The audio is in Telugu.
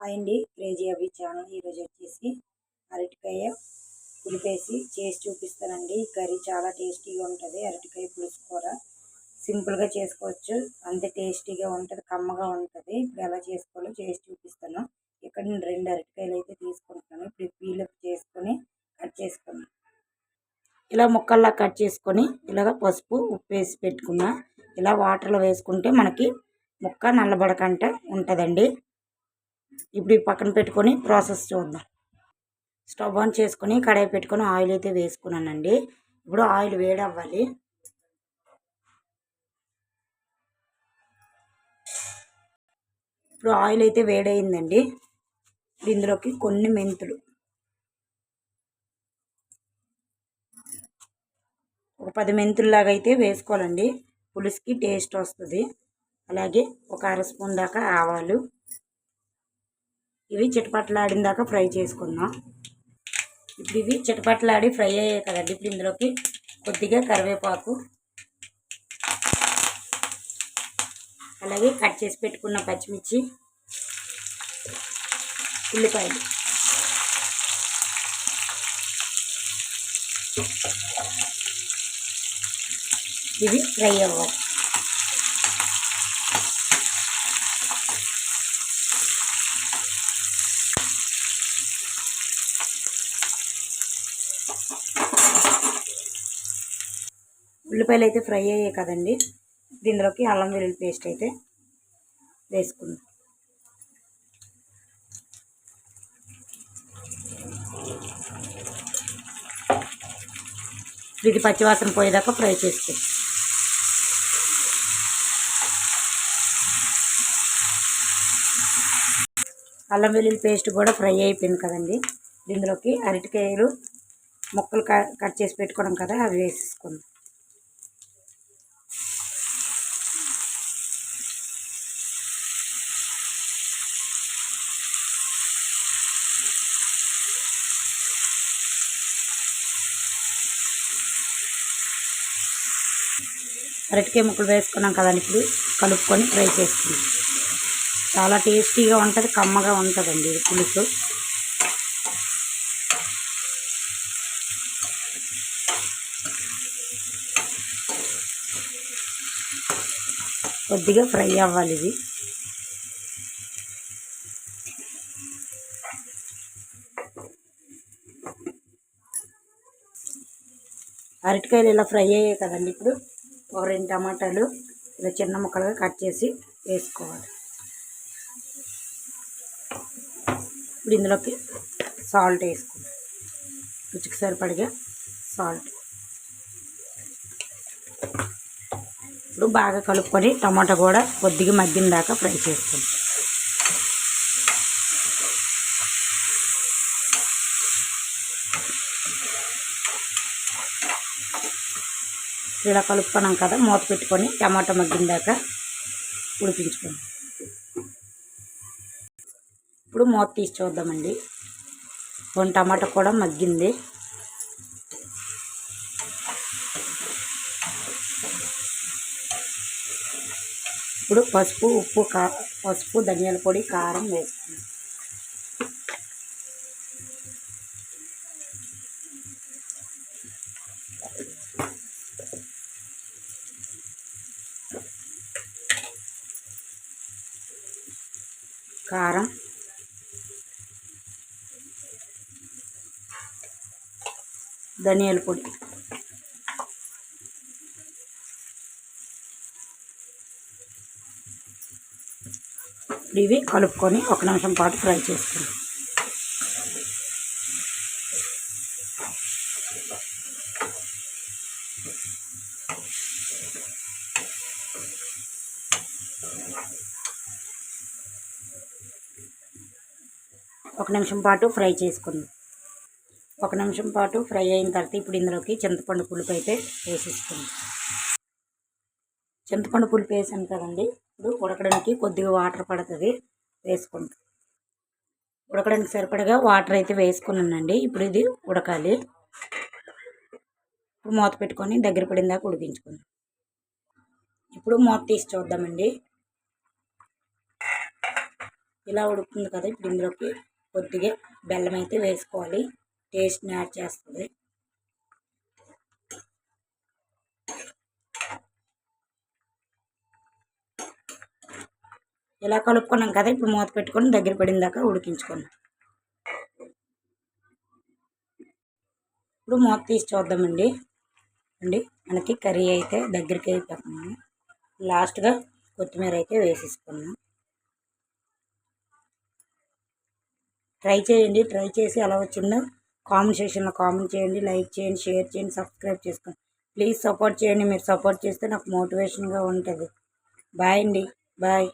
హాయ్ అండి. క్రేజీ అవి ఛానల్. ఈరోజు వచ్చేసి అరటికాయ పులిపేసి చేసి చూపిస్తానండి. కర్రీ చాలా టేస్టీగా ఉంటుంది. అరటికాయ పులుసు కూర సింపుల్గా చేసుకోవచ్చు. అంతే టేస్టీగా ఉంటుంది కమ్మగా ఉంటుంది. ఇప్పుడు ఎలా చేసుకోవాలో చేసి చూపిస్తాను. ఇక్కడ నేను రెండు అరటికాయలు అయితే తీసుకుంటున్నాను. ఇప్పుడు పీలప్ చేసుకొని కట్ చేసుకున్నాను ఇలా ముక్కల్లా కట్ చేసుకొని ఇలాగ పసుపు ఉప్పు వేసి పెట్టుకున్నా. ఇలా వాటర్లో వేసుకుంటే మనకి ముక్క నల్లబడకంట ఉంటుందండి. ఇప్పుడు పక్కన పెట్టుకొని ప్రాసెస్ చూద్దాం. స్టవ్ ఆన్ చేసుకొని కడాయి పెట్టుకొని ఆయిల్ అయితే వేసుకున్నానండి. ఇప్పుడు ఆయిల్ వేడి అవ్వాలి ఇప్పుడు ఆయిల్ అయితే వేడయిందండి. ఇందులోకి కొన్ని మెంతులు. ఒక పది మెంతుల్లాగా అయితే వేసుకోవాలండి. పులుసుకి టేస్ట్ వస్తుంది. అలాగే ఒక అర స్పూన్ దాకా ఆవాలు. ఇవి చిటపట్లాడిన దాకా ఫ్రై చేసుకుందాం. ఇప్పుడు ఇవి చిటపట్లాడి ఫ్రై అయ్యాయి కదండి. ఇప్పుడు ఇందులోకి కొద్దిగా కరివేపాకు అలాగే కట్ చేసి పెట్టుకున్న పచ్చిమిర్చి ఉల్లిపాయలు. ఇవి ఫ్రై అవ్వాలి. ఉల్లిపాయలు అయితే ఫ్రై అయ్యాయి కదండి. దీనిలోకి అల్లం వెల్లుల్లి పేస్ట్ అయితే వేసుకుందాం. ఇది పచ్చివాసన పోయేదాకా ఫ్రై చేసుకుందాం అల్లం వెల్లుల్లి పేస్ట్ కూడా ఫ్రై అయిపోయింది కదండి. దీనిలోకి అరటికాయలు ముక్కలు కట్ చేసి పెట్టుకోవడం కదా అవి వేసేసుకుందాం. అరటికాయ ముక్కలు వేసుకున్నాం కదండి ఇప్పుడు కలుపుకొని ఫ్రై చేసుకుందాం. చాలా టేస్టీగా ఉంటుంది కమ్మగా ఉంటుందండి ఇది పులుసు. కొద్దిగా ఫ్రై అవ్వాలి ఇది. అరటికాయలు ఇలా ఫ్రై అయ్యాయి కదండి ఇప్పుడు. ఒక రెండు టమాటాలు ఇలా చిన్న ముక్కలుగా కట్ చేసి వేసుకోవాలి. ఇప్పుడు ఇందులోకి సాల్ట్ వేసుకోండి రుచికి సరిపడిగా సాల్ట్. ఇప్పుడు బాగా కలుపుకొని టమాటా కూడా కొద్దిగా మగ్గిన దాకా ఫ్రై చేసుకోండి ఇలా కలుపుకున్నాం కదా మూత పెట్టుకొని టమాటా మగ్గిందాక ఉడిపించుకోండి ఇప్పుడు మూత తీసి చూద్దామండి. కొన్ని టమాటా కూడా మగ్గింది. ఇప్పుడు పసుపు ఉప్పు కా పసుపు ధనియాల పొడి కారం వేసుకోండి కారం. ధనియాల పొడి. ఇవి కలుపుకొని ఒక నిమిషం పాటు ఫ్రై చేసుకుందాం ఒక నిమిషం పాటు ఫ్రై చేసుకుందాం. ఒక నిమిషం పాటు ఫ్రై అయిన తర్వాత ఇప్పుడు ఇందులోకి చింతపండు పులుపు అయితే వేసేసుకుందాం. చింతపండు పులుపు వేసాను కదండి ఇప్పుడు ఉడకడానికి కొద్దిగా వాటర్ పడుతుంది వేసుకుంటాం ఉడకడానికి సరిపడగా వాటర్ అయితే వేసుకున్నానండి ఇప్పుడు ఇది ఉడకాలి. ఇప్పుడు మూత పెట్టుకొని దగ్గర పడిన దాకా ఉడికించుకుందాం. ఇప్పుడు మూత తీసి చూద్దామండి. ఇలా ఉడుకుతుంది కదా ఇప్పుడు ఇందులోకి కొద్దిగా బెల్లం అయితే వేసుకోవాలి. టేస్ట్ని యాడ్ చేస్తుంది. ఇలా కలుపుకున్నాం కదా ఇప్పుడు మూత పెట్టుకొని దగ్గర పడిన దాకా ఉడికించుకోండి ఇప్పుడు మూత తీసి చూద్దామండి. అండి మనకి కర్రీ అయితే దగ్గరికి అయిపోతుంది. లాస్ట్గా కొత్తిమీర అయితే వేసేసుకున్నాం ట్రై చేయండి ట్రై చేసి ఎలా వచ్చిందో కామెంట్ సెక్షన్లో కామెంట్ చేయండి లైక్ చేయండి షేర్ చేయండి సబ్స్క్రైబ్ చేసుకోండి. ప్లీజ్ సపోర్ట్ చేయండి మీరు సపోర్ట్ చేస్తే నాకు మోటివేషన్గా ఉంటుంది. బాయ్ అండి బాయ్.